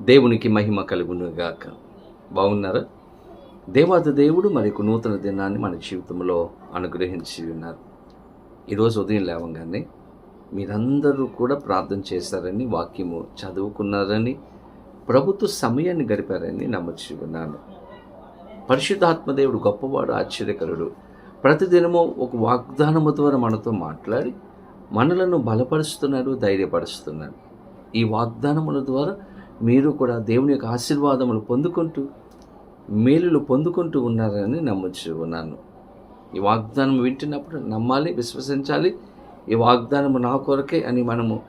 దేవునికి మహిమ కలుగునుగాక. బాగున్నారా? దేవాత దేవుడు మరొక నూతన దినాన్ని మన జీవితంలో అనుగ్రహించి ఉన్నారు. ఈరోజు ఉదయం లేవగానే మీరందరూ కూడా ప్రార్థన చేశారని వాక్యము చదువుకున్నారని ప్రభుత్వ సమయాన్ని గడిపారని నమ్మచ్చి ఉన్నాను. పరిశుద్ధాత్మదేవుడు గొప్పవాడు ఆశ్చర్యకరుడు. ప్రతిదినము ఒక వాగ్దానము ద్వారా మనతో మాట్లాడి మనలను బలపరుస్తున్నాడు ధైర్యపరుస్తున్నాడు ఈ వాగ్దానముల ద్వారా మీరు కూడా దేవుని యొక్క ఆశీర్వాదములు పొందుకుంటూ మేలులు పొందుకుంటూ ఉన్నారని నమ్ముచు ఉన్నాను. ఈ వాగ్దానం వింటున్నప్పుడు నమ్మాలి విశ్వసించాలి. ఈ వాగ్దానము నా కొరకే అని మనము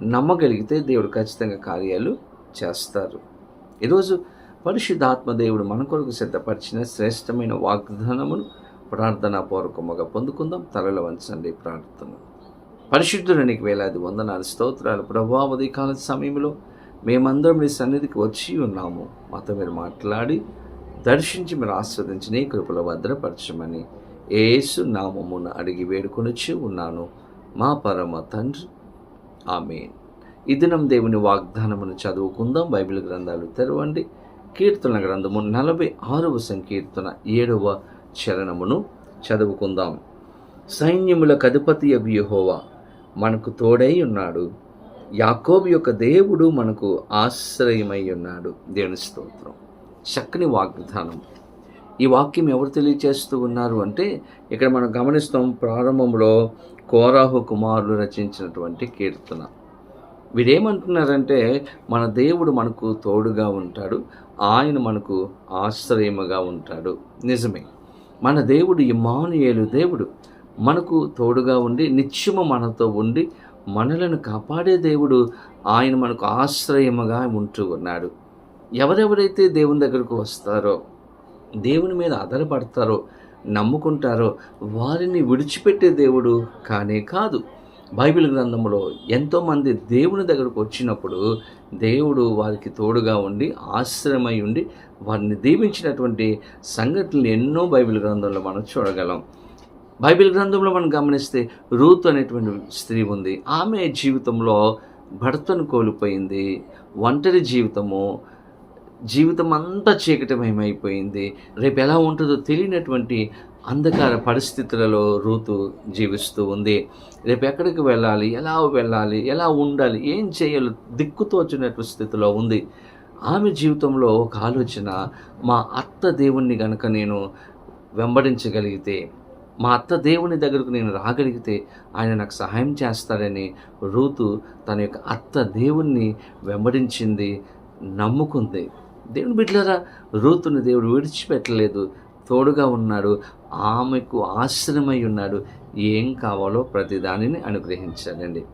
నమ్మగలిగితే దేవుడు ఖచ్చితంగా కార్యాలు చేస్తారు. ఈరోజు పరిశుద్ధాత్మ దేవుడు మన కొరకు సిద్ధపరిచిన శ్రేష్టమైన వాగ్దానమును ప్రార్థనాపూర్వకముగా పొందుకుందాం. తలలో వంచండి ప్రార్థన. పరిశుద్ధునికి వేలాది వందనాలు స్తోత్రాలు. ప్రభావతి కాల సమయంలో మేమందరం నీ సన్నిధికి వచ్చి ఉన్నాము. మాతో మీరు మాట్లాడి దర్శించి మీరు ఆస్వాదించి నీ కృపలో భద్రపరచమని ఏసు నామమున అడిగి వేడుకొనిచ్చి ఉన్నాను. మా పరమ తండ్రి. ఆమె ఈ దినం దేవుని వాగ్దానమును చదువుకుందాం. బైబిల్ గ్రంథాలు తెరవండి. కీర్తన గ్రంథము నలభై ఆరవ సంకీర్తన ఏడవ చరణమును చదువుకుందాం. సైన్యముల కధిపతి యెహోవా మనకు తోడై ఉన్నాడు. యాకోబు యొక్క దేవుడు మనకు ఆశ్రయమై ఉన్నాడు. దేవుని స్తోత్రం. చక్కని వాగ్దానం. ఈ వాక్యం ఎవరు తెలియచేస్తూ ఉన్నారు అంటే ఇక్కడ మనం గమనిస్తాం ప్రారంభంలో కోరాహు కుమారులు రచించినటువంటి కీర్తన. వీరేమంటున్నారంటే మన దేవుడు మనకు తోడుగా ఉంటాడు ఆయన మనకు ఆశ్రయముగా ఉంటాడు. నిజమే. మన దేవుడు ఇమానుయేలు దేవుడు. మనకు తోడుగా ఉండి నిత్యము మనతో ఉండి మనలను కాపాడే దేవుడు ఆయన మనకు ఆశ్రయముగా ఉంటూ ఉన్నాడు. ఎవరెవరైతే దేవుని దగ్గరకు వస్తారో దేవుని మీద ఆధారపడతారో నమ్ముకుంటారో వారిని విడిచిపెట్టే దేవుడు కానే కాదు. బైబిల్ గ్రంథంలో ఎంతోమంది దేవుని దగ్గరకు వచ్చినప్పుడు దేవుడు వారికి తోడుగా ఉండి ఆశ్రమై ఉండి వారిని దీవించినటువంటి సంఘటనలు ఎన్నో బైబిల్ గ్రంథంలో మనం చూడగలం. బైబిల్ గ్రంథంలో మనం గమనిస్తే రూత్ అనేటువంటి స్త్రీ ఉంది. ఆమె జీవితంలో భర్తను కోల్పోయింది. ఒంటరి జీవితము జీవితం అంతా చీకటమయమైపోయింది. రేపు ఎలా ఉంటుందో తెలియనటువంటి అంధకార పరిస్థితులలో రూతు జీవిస్తూ ఉంది. రేపు ఎక్కడికి వెళ్ళాలి ఎలా వెళ్ళాలి ఎలా ఉండాలి ఏం చేయాలి దిక్కుతోచినటువంటి స్థితిలో ఉంది. ఆమె జీవితంలో ఒక ఆలోచన మా అత్త దేవుణ్ణి గనక నేను వెంబడించగలిగితే మా అత్త దేవుని దగ్గరకు నేను రాగలిగితే ఆయన నాకు సహాయం చేస్తాడని రూతు తన యొక్క అత్త దేవుణ్ణి వెంబడించింది నమ్ముకుంది. దేవుని బిడ్డలారా రూతుని దేవుడు విడిచిపెట్టలేదు. తోడుగా ఉన్నాడు. ఆమెకు ఆశ్రమై ఉన్నాడు. ఏం కావాలో ప్రతి దానిని అనుగ్రహించాడండి.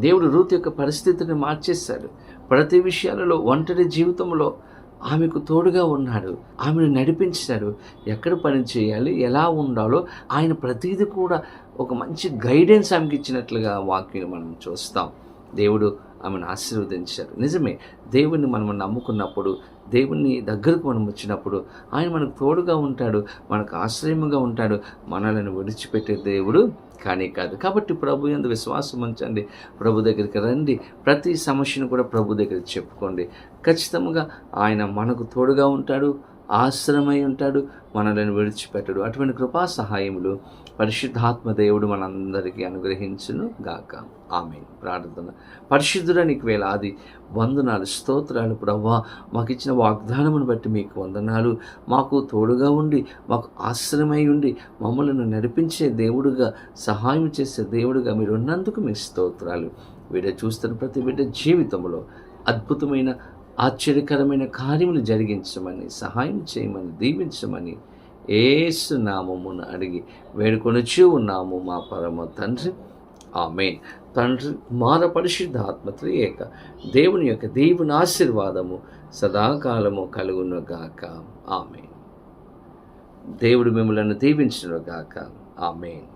దేవుడు రూతు యొక్క పరిస్థితిని మార్చేశాడు. ప్రతి విషయాలలో ఒంటరి జీవితంలో ఆమెకు తోడుగా ఉన్నాడు. ఆమెను నడిపించాడు. ఎక్కడ పని చేయాలి? ఎలా ఉండాలో ఆయన ప్రతిదీ కూడా ఒక మంచి గైడెన్స్ ఆమెకి ఇచ్చినట్లుగా వాక్యం మనం చూస్తాం. దేవుడు ఆమెను ఆశీర్వదించారు నిజమే దేవుణ్ణి మనం నమ్ముకున్నప్పుడు దేవుని దగ్గరకు మనం వచ్చినప్పుడు ఆయన మనకు తోడుగా ఉంటాడు మనకు ఆశ్రయముగా ఉంటాడు. మనలను విడిచిపెట్టే దేవుడు కానీ కాదు. కాబట్టి ప్రభు ఎందు విశ్వాసం ఉంచండి. ప్రభు దగ్గరికి రండి. ప్రతి సమస్యను కూడా ప్రభు దగ్గరికి చెప్పుకోండి. ఖచ్చితంగా ఆయన మనకు తోడుగా ఉంటాడు. ఆశ్రమై ఉంటాడు మనలను విడిచిపెట్టడు. అటువంటి కృపా సహాయములు పరిశుద్ధాత్మ దేవుడు మనందరికీ అనుగ్రహించును గాక. ఆమె ప్రార్థన. పరిశుద్ధుడానికి వేలాది వందనాలు స్తోత్రాలు. ప్రవ్వా మాకు ఇచ్చిన వాగ్దానమును బట్టి మీకు వందనాలు. మాకు తోడుగా ఉండి మాకు ఆశ్రమై ఉండి మమ్మల్ని నడిపించే దేవుడుగా సహాయం చేసే దేవుడుగా మీరు ఉన్నందుకు మీ స్తోత్రాలు. వీడ చూస్తున్న ప్రతి బిడ్డ జీవితంలో అద్భుతమైన ఆశ్చర్యకరమైన కార్యములు జరిగించమని సహాయం చేయమని దీవించమని ఏసు నామమును అడిగి వేడుకొనిచూ ఉన్నాము మా పరమ తండ్రి. ఆమె తండ్రి మార ఆత్మత్రి ఏక. దేవుని యొక్క దేవుని ఆశీర్వాదము సదాకాలము కలుగునుగాక ఆమె దేవుడు మిమ్మలను దీవించునుగాక ఆమెన్.